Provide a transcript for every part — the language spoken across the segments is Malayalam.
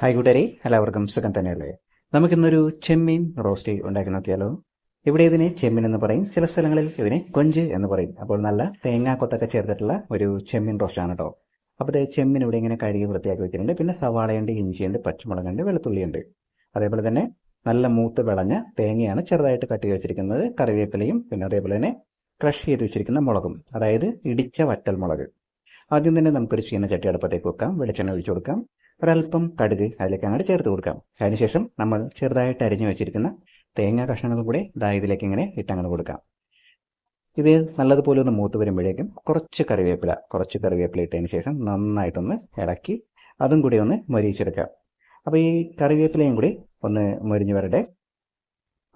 ഹായ് കൂട്ടരെ എല്ലാവർക്കും സുഖം തന്നെയല്ലേ? നമുക്കിന്നൊരു ചെമ്മീൻ റോസ്റ്റ് ഉണ്ടാക്കി നോക്കിയാലോ ഇവിടെ ഇതിനെ ചെമ്മീൻ എന്ന് പറയും. ചില സ്ഥലങ്ങളിൽ ഇതിനെ കൊഞ്ച് എന്ന് പറയും. അപ്പോൾ നല്ല തേങ്ങാ കൊത്തൊക്കെ ചേർത്തിട്ടുള്ള ഒരു ചെമ്മീൻ റോസ്റ്റ് ആണ് കേട്ടോ അപ്പോൾ ചെമ്മീൻ ഇവിടെ ഇങ്ങനെ കഴുകി വൃത്തിയാക്കി വെച്ചിട്ടുണ്ട് പിന്നെ സവാളയുണ്ട് ഇഞ്ചിയുണ്ട് പച്ചമുളകുണ്ട് വെളുത്തുള്ളിയുണ്ട് അതേപോലെ തന്നെ നല്ല മൂത്ത് വിളഞ്ഞ തേങ്ങയാണ് ചെറുതായിട്ട് കട്ടി വെച്ചിരിക്കുന്നത്. കറിവേപ്പിലയും പിന്നെ അതേപോലെ തന്നെ ക്രഷ് ചെയ്ത് വെച്ചിരിക്കുന്ന മുളകും. അതായത് ഇടിച്ച വറ്റൽ മുളക് ആദ്യം തന്നെ നമുക്കൊരു ചീനച്ചട്ടി അടുപ്പത്തേക്ക് വെക്കാം. വെളിച്ചെണ്ണ ഒഴിച്ചു കൊടുക്കാം. ഒരല്പം കടുക് അതിലേക്ക് അങ്ങോട്ട് ചേർത്ത് കൊടുക്കാം. അതിനുശേഷം നമ്മൾ ചെറുതായിട്ട് അരിഞ്ഞു വെച്ചിരിക്കുന്ന തേങ്ങ കഷ്ണങ്ങൾ കൂടെ ഇതാ ഇതിലേക്ക് ഇങ്ങനെ ഇട്ടങ്ങോട്ട് കൊടുക്കാം. ഇത് നല്ലതുപോലെ ഒന്ന് മൂത്ത് വരുമ്പോഴേക്കും കുറച്ച് കറിവേപ്പില കുറച്ച് കറിവേപ്പില ഇട്ടതിന് ശേഷം നന്നായിട്ടൊന്ന് ഇളക്കി അതും കൂടി ഒന്ന് മൊരിയിച്ചെടുക്കാം. അപ്പോൾ ഈ കറിവേപ്പിലയും കൂടി ഒന്ന് മൊരിഞ്ഞു വരട്ടെ.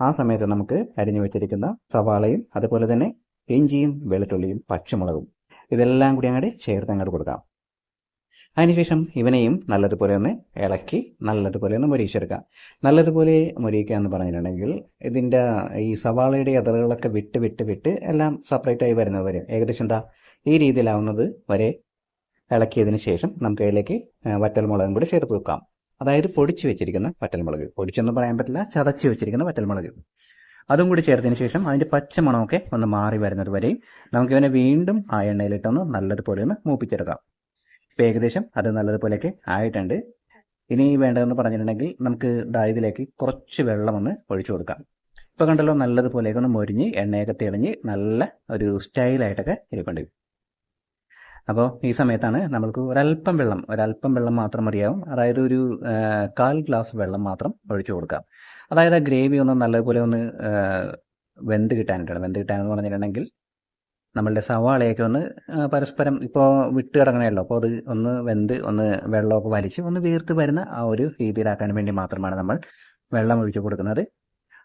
ആ സമയത്ത് നമുക്ക് അരിഞ്ഞു വെച്ചിരിക്കുന്ന സവാളയും അതുപോലെ തന്നെ ഇഞ്ചിയും വെളുത്തുള്ളിയും പച്ചമുളകും ഇതെല്ലാം കൂടി അങ്ങോട്ട് ചേർത്ത് അങ്ങോട്ട് കൊടുക്കാം. അതിനുശേഷം ഇവനെയും നല്ലതുപോലെ ഒന്ന് ഇളക്കി നല്ലതുപോലെ ഒന്ന് മുരീച്ചെടുക്കാം നല്ലതുപോലെ മുരിയിക്കുക എന്ന് പറഞ്ഞിട്ടുണ്ടെങ്കിൽ ഇതിന്റെ ഈ സവാളയുടെ എതറുകളൊക്കെ വിട്ട് വിട്ട് വിട്ട് എല്ലാം സെപ്പറേറ്റ് ആയി വരുന്നത് വരെ. ഏകദേശം എന്താ? ഈ രീതിയിലാവുന്നത് വരെ ഇളക്കിയതിന് ശേഷം നമുക്ക് അതിലേക്ക് വറ്റൽമുളകും കൂടി ചേർത്ത് വെക്കാം. അതായത് പൊടിച്ചു വെച്ചിരിക്കുന്ന വറ്റൽമുളക്. പൊടിച്ചൊന്നും പറയാൻ പറ്റില്ല ചതച്ച് വെച്ചിരിക്കുന്ന വറ്റൽമുളക്. അതും കൂടി ചേർത്തതിന് ശേഷം അതിന്റെ പച്ച മണമൊക്കെ ഒന്ന് മാറി വരുന്നത് വരെയും നമുക്കിവനെ വീണ്ടും ആ എണ്ണയിലിട്ടൊന്ന് നല്ലതുപോലെ ഒന്ന് മൂപ്പിച്ചെടുക്കാം. ഇപ്പം ഏകദേശം അത് നല്ലതുപോലെയൊക്കെ ആയിട്ടുണ്ട്. ഇനി വേണ്ടതെന്ന് പറഞ്ഞിട്ടുണ്ടെങ്കിൽ നമുക്ക് ദാ കുറച്ച് വെള്ളം ഒന്ന് ഒഴിച്ചു കൊടുക്കാം. ഇപ്പോൾ കണ്ടല്ലോ നല്ലതുപോലെയൊക്കെ ഒന്ന് മൊരിഞ്ഞ് എണ്ണയൊക്കെ തെളിഞ്ഞ് നല്ല ഒരു സ്റ്റൈലായിട്ടൊക്കെ ഇരിപ്പുണ്ട്. അപ്പോൾ ഈ സമയത്താണ് നമ്മൾക്ക് ഒരല്പം വെള്ളം ഒരല്പം വെള്ളം മാത്രം മതിയാവും. അതായത് ഒരു കാൽ ഗ്ലാസ് വെള്ളം മാത്രം ഒഴിച്ചു കൊടുക്കാം. അതായത് ആ ഗ്രേവി ഒന്ന് നല്ലതുപോലെ ഒന്ന് വെന്ത് കിട്ടാനായിട്ടാണ് വെന്ത് കിട്ടാനെന്ന് പറഞ്ഞിട്ടുണ്ടെങ്കിൽ നമ്മളുടെ സവാളയൊക്കെ ഒന്ന് പരസ്പരം ഇപ്പോൾ വിട്ട് കിടക്കണമല്ലോ അപ്പോൾ അത് ഒന്ന് വെന്ത് ഒന്ന് വെള്ളമൊക്കെ വലിച്ച് ഒന്ന് വീർത്ത് വരുന്ന ആ ഒരു രീതിയിലാക്കാൻ വേണ്ടി മാത്രമാണ് നമ്മൾ വെള്ളം ഒഴിച്ച് കൊടുക്കുന്നത്.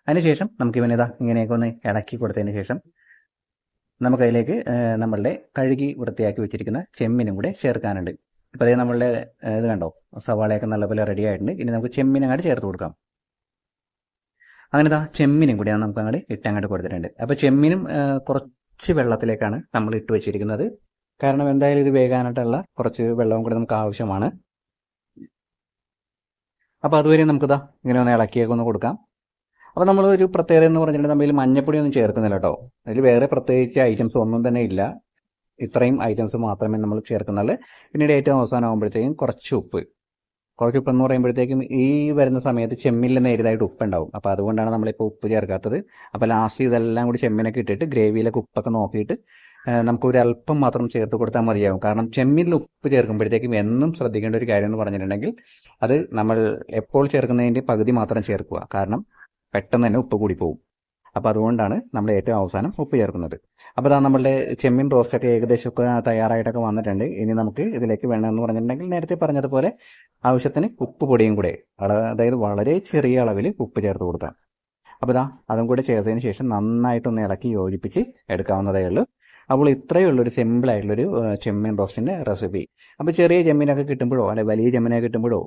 അതിനുശേഷം നമുക്ക് ഇവനിതാ ഇങ്ങനെയൊക്കെ ഒന്ന് ഇളക്കി കൊടുത്തതിന് ശേഷം നമുക്കതിലേക്ക് നമ്മളുടെ കഴുകി വൃത്തിയാക്കി വെച്ചിരിക്കുന്ന ചെമ്മിനും കൂടെ ചേർക്കാനുണ്ട്. ഇപ്പോൾ അതേ നമ്മളുടെ ഇത് കണ്ടോ? സവാളയൊക്കെ നല്ലപോലെ റെഡി ആയിട്ടുണ്ട്. ഇനി നമുക്ക് ചെമ്മിനങ്ങാട്ട് ചേർത്ത് കൊടുക്കാം. അങ്ങനെ ഇതാ ചെമ്മിനും കൂടിയാണ് നമുക്ക് അങ്ങോട്ട് ഇട്ടങ്ങോട്ട് കൊടുത്തിട്ടുണ്ട്. അപ്പോൾ ചെമ്മീനും കുറച്ച് വെള്ളത്തിലേക്കാണ് നമ്മൾ ഇട്ട് വെച്ചിരിക്കുന്നത്. കാരണം എന്തായാലും ഇത് വേകാനായിട്ടുള്ള കുറച്ച് വെള്ളവും കൂടി നമുക്ക് ആവശ്യമാണ്. അപ്പോൾ അതുവരെ നമുക്കിതാ ഇങ്ങനെ ഒന്ന് ഇളക്കിയൊക്കെ ഒന്ന് കൊടുക്കാം. അപ്പോൾ നമ്മൾ ഒരു പ്രത്യേകത എന്ന് പറഞ്ഞിട്ടുണ്ടെങ്കിൽ നമ്മൾ മഞ്ഞപ്പൊടി ഒന്നും ചേർക്കുന്നില്ല കേട്ടോ. അതിൽ വേറെ പ്രത്യേകിച്ച് ഐറ്റംസ് ഒന്നും തന്നെ ഇല്ല. ഇത്രയും ഐറ്റംസ് മാത്രമേ നമ്മൾ ചേർക്കുന്നുള്ളൂ. പിന്നീട് ഏറ്റവും അവസാനം ആകുമ്പോഴത്തേക്കും കുറച്ച് ഉപ്പ്. കുറച്ച് ഉപ്പെന്ന് പറയുമ്പോഴത്തേക്കും ഈ വരുന്ന സമയത്ത് ചെമ്മിൽ നേരിയതായിട്ട് ഉപ്പുണ്ടാവും. അപ്പോൾ അതുകൊണ്ടാണ് നമ്മളിപ്പോൾ ഉപ്പ് ചേർക്കാത്തത്. അപ്പോൾ ലാസ്റ്റ് ഇതെല്ലാം കൂടി ചെമ്മിനൊക്കെ ഇട്ടിട്ട് ഗ്രേവിയിലൊക്കെ ഉപ്പൊക്കെ നോക്കിയിട്ട് നമുക്ക് ഒരു അല്പം മാത്രം ചേർത്ത് കൊടുത്താൽ മതിയാവും. കാരണം ചെമ്മിൽ ഉപ്പ് ചേർക്കുമ്പോഴത്തേക്കും എന്നും ശ്രദ്ധിക്കേണ്ട ഒരു കാര്യം എന്ന് പറഞ്ഞിട്ടുണ്ടെങ്കിൽ അത് നമ്മൾ എപ്പോൾ ചേർക്കുന്നതിന്റെ പകുതി മാത്രം ചേർക്കുക. കാരണം പെട്ടെന്ന് തന്നെ ഉപ്പ് കൂടി പോകും അപ്പോൾ അതുകൊണ്ടാണ് നമ്മൾ ഏറ്റവും അവസാനം ഉപ്പ് ചേർക്കുന്നത്. അപ്പോൾ അതാ നമ്മളുടെ ചെമ്മീൻ റോസ്റ്റൊക്കെ ഏകദേശം ഒക്കെ തയ്യാറായിട്ടൊക്കെ വന്നിട്ടുണ്ട്. ഇനി നമുക്ക് ഇതിലേക്ക് വേണമെന്ന് പറഞ്ഞിട്ടുണ്ടെങ്കിൽ നേരത്തെ പറഞ്ഞതുപോലെ ആവശ്യത്തിന് ഉപ്പ് പൊടിയും കൂടെ. അതായത് വളരെ ചെറിയ അളവിൽ ഉപ്പ് ചേർത്ത് കൊടുത്താൽ അപ്പോൾ ഇതാ അതും കൂടെ ചേർത്തതിന് ശേഷം നന്നായിട്ടൊന്ന് ഇളക്കി യോജിപ്പിച്ച് എടുക്കാവുന്നതേ ഉള്ളൂ. അപ്പോൾ ഇത്രയേ ഉള്ളൂ ഒരു സിമ്പിൾ ആയിട്ടുള്ളൊരു ചെമ്മീൻ റോസ്റ്റിന്റെ റെസിപ്പി അപ്പോൾ ചെറിയ ചെമ്മീനൊക്കെ കിട്ടുമ്പോഴോ അല്ലെങ്കിൽ വലിയ ചെമ്മീനൊക്കെ കിട്ടുമ്പോഴോ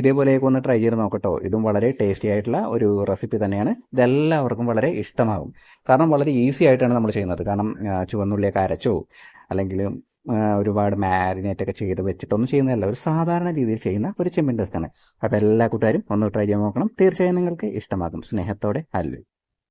ഇതേപോലെയൊക്കെ ഒന്ന് ട്രൈ ചെയ്ത് നോക്കട്ടോ. ഇതും വളരെ ടേസ്റ്റി ആയിട്ടുള്ള ഒരു റെസിപ്പി തന്നെയാണ്. ഇതെല്ലാവർക്കും വളരെ ഇഷ്ടമാകും. കാരണം വളരെ ഈസി ആയിട്ടാണ് നമ്മൾ ചെയ്യുന്നത്. കാരണം ചുവന്നുള്ളിയൊക്കെ അരച്ചോ അല്ലെങ്കിൽ ഒരുപാട് മാരിനേറ്റ് ഒക്കെ ചെയ്ത് വെച്ചിട്ടൊന്നും ചെയ്യുന്നതല്ല. ഒരു സാധാരണ രീതിയിൽ ചെയ്യുന്ന ഒരു ചെമ്മീൻ ടെസ്റ്റാണ് അപ്പോൾ എല്ലാ കൂട്ടുകാരും ഒന്ന് ട്രൈ ചെയ്യാൻ നോക്കണം. തീർച്ചയായും നിങ്ങൾക്ക് ഇഷ്ടമാകും. സ്നേഹത്തോടെ അല്ലു